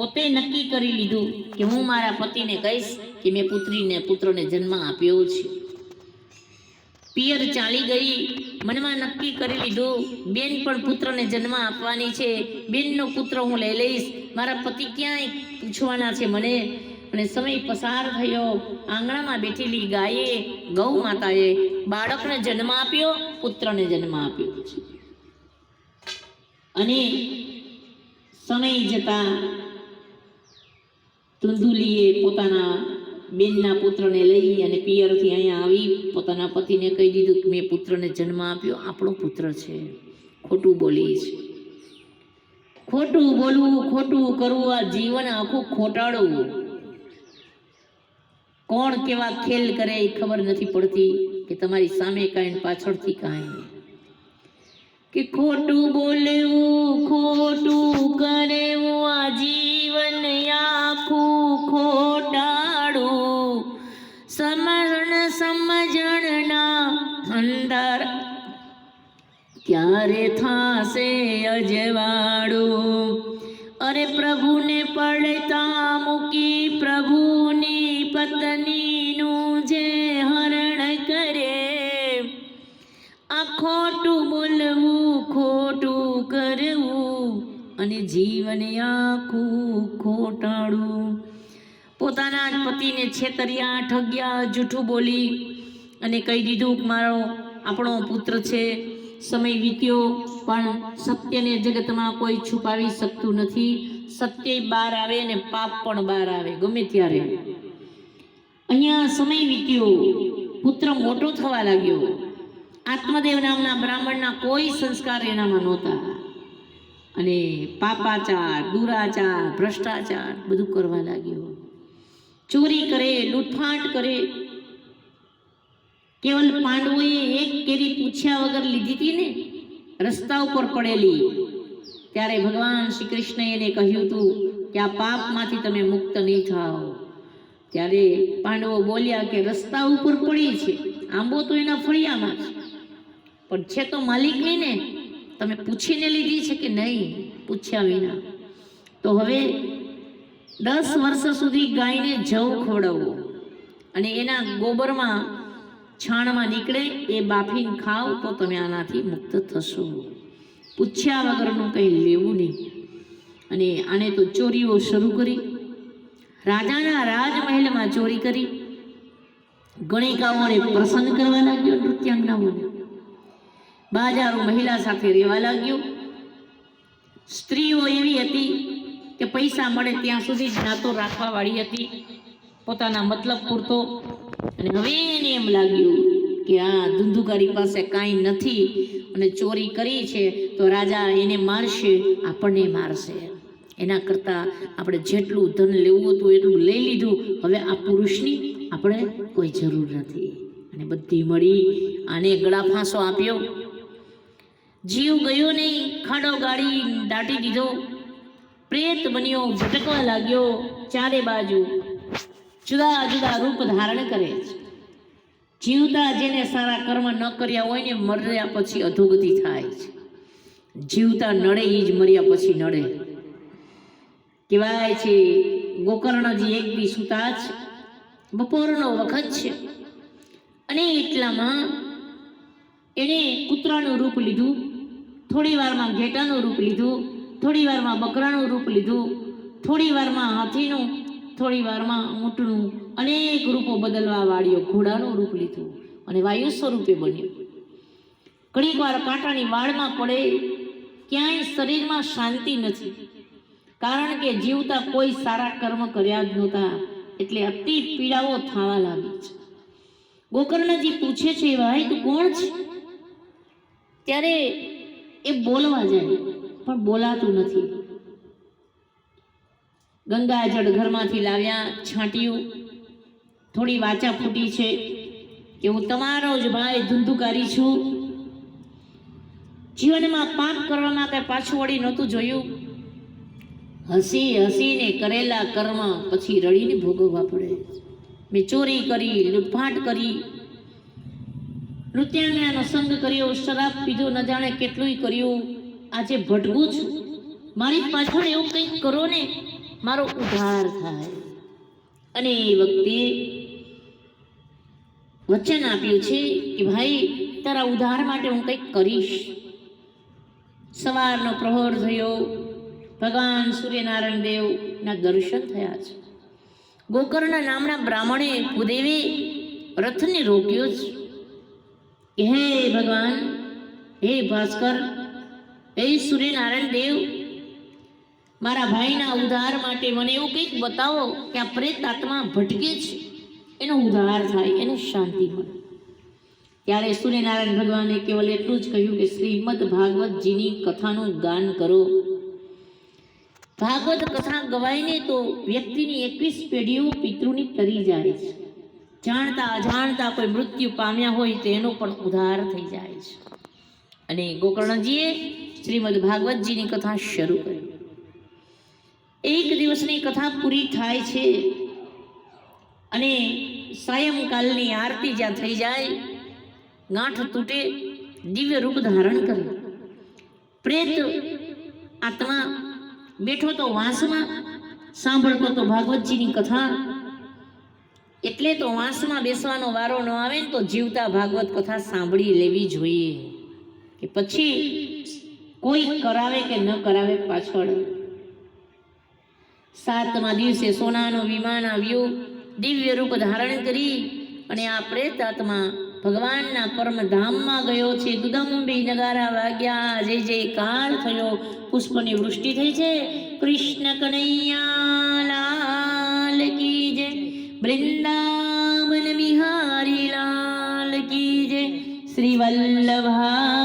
પોતે નક્કી કરી લીધું કે હું મારા પતિને કહીશ કે મેં પુત્રીને, પુત્રને જન્મ આપ્યો છે. પિયર ચાલી ગઈ, મનમાં નક્કી કરી લીધું, બેન પણ પુત્રને જન્મ આપવાની છે. બેનનો પુત્ર હું લઈ લઈશ. મારા પતિ ક્યાંય પૂછવાના છે મને? અને સમય પસાર થયો. આંગણામાં બેઠેલી ગાયે ગૌ માતાએ બાળકને જન્મ આપ્યો, પુત્રને જન્મ આપ્યો અને સમય જતા ધુંધુલીએ પોતાના બેનના પુત્રને લઈ અને પિયરથી અહીંયા આવી પોતાના પતિને કહી દીધું કે મેં પુત્રને જન્મ આપ્યો. આપણો પુત્ર છે. ખોટું બોલી છે ખોટું બોલવું, ખોટું કરવું, આ જીવન આખું ખોટાડવું. કોણ કેવા ખેલ કરે એ ખબર નથી પડતી કે તમારી સામે કાંઈ પાછળથી કાંઈ. કે ખોટું બોલવું, ખોટું કરેવું, આ જીવન સમજણના અંદર ક્યારે થાશે અજવાળું? અરે પ્રભુને પડતા મૂકી પ્રભુની પત્નીનું જે હરણ કરે. આ ખોટું બોલવું ખોટું કરવું અને જીવન આખું ખોટાડું પોતાના જ પતિને છેતર્યા, ઠગ્યા, જૂઠું બોલી અને કહી દીધું મારો આપણો પુત્ર છે, સમય વીત્યો, પણ સત્યને જગતમાં કોઈ છુપાવી શકતું નથી. સત્ય બહાર આવે ને પાપ પણ બહાર આવે, ગમે ત્યારે. અહીંયા સમય વીત્યો, પુત્ર મોટો થવા લાગ્યો. આત્મદેવ નામના બ્રાહ્મણના કોઈ સંસ્કાર એનામાં નહોતા. અને પાપાચાર, દુરાચાર, ભ્રષ્ટાચાર બધું કરવા લાગ્યો. ચોરી કરે, લૂંટફાટ કરે. કેવલ પાંડવોએ એક કેરી પૂછ્યા વગર લીધી હતી ને? રસ્તા ઉપર પડેલી. ત્યારે ભગવાન શ્રી કૃષ્ણએ એને કહ્યું હતું કે આ પાપમાંથી તમે મુક્ત નહીં થાઓ. ત્યારે પાંડવો બોલ્યા કે રસ્તા ઉપર પડી છે. આંબો તો એના ફળિયામાં છે. પણ છે તો માલિકની ને. તમે પૂછીને લીધી છે કે નહીં? પૂછ્યા વિના. તો હવે દસ વર્ષ સુધી ગાયને જવ ખવડાવવો અને એના ગોબરમાં છાણમાં નીકળે, એ બાફીને ખાવ તો તમે આનાથી મુક્ત થશો. પૂછ્યા વગરનું કંઈ લેવું નહીં. અને આને તો ચોરીઓ શરૂ કરી. રાજાના રાજમહેલમાં ચોરી કરી. ગણિકાઓને પ્રસન્ન કરવા લાગ્યો નૃત્યાંગનાઓને. બાજારો મહિલા સાથે રહેવા લાગ્યો. સ્ત્રીઓ એવી હતી કે પૈસા મળે ત્યાં સુધી જ નાતો રાખવા વાળી હતી. પોતાના મતલબ પૂરતો. અને હવે એને એમ લાગ્યું કે આ ધુંધુકારી પાસે કાંઈ નથી અને ચોરી કરી છે તો રાજા એને મારશે, આપણને મારશે. એના કરતાં આપણે જેટલું ધન લેવું હતું એટલું લઈ લીધું. હવે આ પુરુષની આપણે કોઈ જરૂર નથી. અને બધી મળી આને ગળા ફાંસો આપ્યો. જીવ ગયો નહીં, ખાડો ગાડી દાટી દીધો. પ્રેત બન્યો, ભટકવા લાગ્યો, ચારે બાજુ જુદા જુદા રૂપ ધારણ કરે છે. જીવતા જેને સારા કર્મ ન કર્યા હોય ને મર્યા પછી અધોગતિ થાય છે. જીવતા નડે એ જ મર્યા પછી નડે. કહેવાય છે, ગોકર્ણજી એક બી સુતા છે બપોરનો વખત છે. અને એટલામાં એણે કૂતરાનું રૂપ લીધું, થોડી વારમાં ઘેટાનું રૂપ લીધું થોડી વારમાં બકરાનું રૂપ લીધું, થોડી વારમાં હાથીનું, થોડી વારમાં ઊંટનું, અનેક રૂપો બદલવા વાળ્યો ઘોડાનું રૂપ લીધું અને વાયુ સ્વરૂપે બન્યું. ઘણીક વાર કાંટાની વાળમાં પડે ક્યાંય શરીરમાં શાંતિ નથી, કારણ કે જીવતા કોઈ સારા કર્મ કર્યા જ નહોતા, એટલે અતિ પીડાઓ થવા લાગી છે. ગોકર્ણજી પૂછે છે ભાઈ, તું કોણ છે? ત્યારે એ બોલવા જાય પણ બોલાતું નથી. ગંગાજળ ઘરમાંથી લાવ્યા, છાંટ્યું. થોડી વાચા ફૂટી છે કે હું તમારો જ ભાઈ ધુંધુકારી છું. જીવનમાં પાપ કરવામાં કઈ પાછું વળી નહોતું જોયું. હસી હસીને કરેલા કર્મ પછી રડીને ભોગવવા પડે. મેં ચોરી કરી, લૂંટફાટ કરી. નૃત્યાંગનાનો સંગ કર્યો, શરાબ પીધો, ન જાણે કેટલુંય કર્યું. આજે ભટકું છું. મારી પાછળ એવું કંઈક કરો ને, મારો ઉદ્ધાર થાય. અને એ વખતે વચન આપ્યું છે કે ભાઈ, તારા ઉદ્ધાર માટે હું કંઈક કરીશ. સવારનો પ્રહર થયો. ભગવાન સૂર્યનારાયણ દેવના દર્શન થયા છે. ગોકર્ણના નામના બ્રાહ્મણે ભૂદેવે રથને રોક્યો છે. હે ભગવાન, હે ભાસ્કર હે સૂર્યનારાયણ દેવ, મારા ભાઈના ઉદ્ધાર માટે મને એવું કંઈક બતાવો કે આ પ્રેત આત્મા ભટકે છે. એનો ઉદ્ધાર થાય, એને શાંતિ મળે. ત્યારે સૂર્યનારાયણ ભગવાને કેવલ એટલું જ કહ્યું કે શ્રીમદ ભાગવતજીની કથાનું ગાન કરો. ભાગવત કથા ગવાઈને તો વ્યક્તિની એકવીસ પેઢીઓ પિતૃની તરી જાય છે. જાણતા અજાણતા કોઈ મૃત્યુ પામ્યા હોય તો એનો પણ ઉદ્ધાર થઈ જાય છે. અને ગોકર્ણજીએ શ્રીમદ ભાગવતજીની કથા શરૂ કરી. એક દિવસની કથા પૂરી થાય છે અને સાયંકાલની આરતી જ્યાં થઈ જાય, ગાંઠ તૂટે, દિવ્ય રૂપ ધારણ કરે. પ્રેત આત્મા બેઠો તો વાંસમાં, સાંભળતો તો ભાગવતજીની કથા. એટલે તો વાંસમાં બેસવાનો વારો ન આવે ને તો જીવતા ભાગવત કથા સાંભળી લેવી જોઈએ. કે પછી કોઈ કરાવે કે ન કરાવે પાછળ. સાતમા દિવસે સોનાનું વિમાન આવ્યું, દિવ્ય રૂપ ધારણ કરી અને આ પ્રેત આત્મા ભગવાનના પરમધામમાં ગયો છે. દુદંબી નગારા વાગ્યા, જય જયકાર થયો. પુષ્પની વૃષ્ટિ થઈ છે. કૃષ્ણ કનૈયા લાલ કી જય. વૃંદાવન બિહારી લાલ કી જય. શ્રી વલ્લભા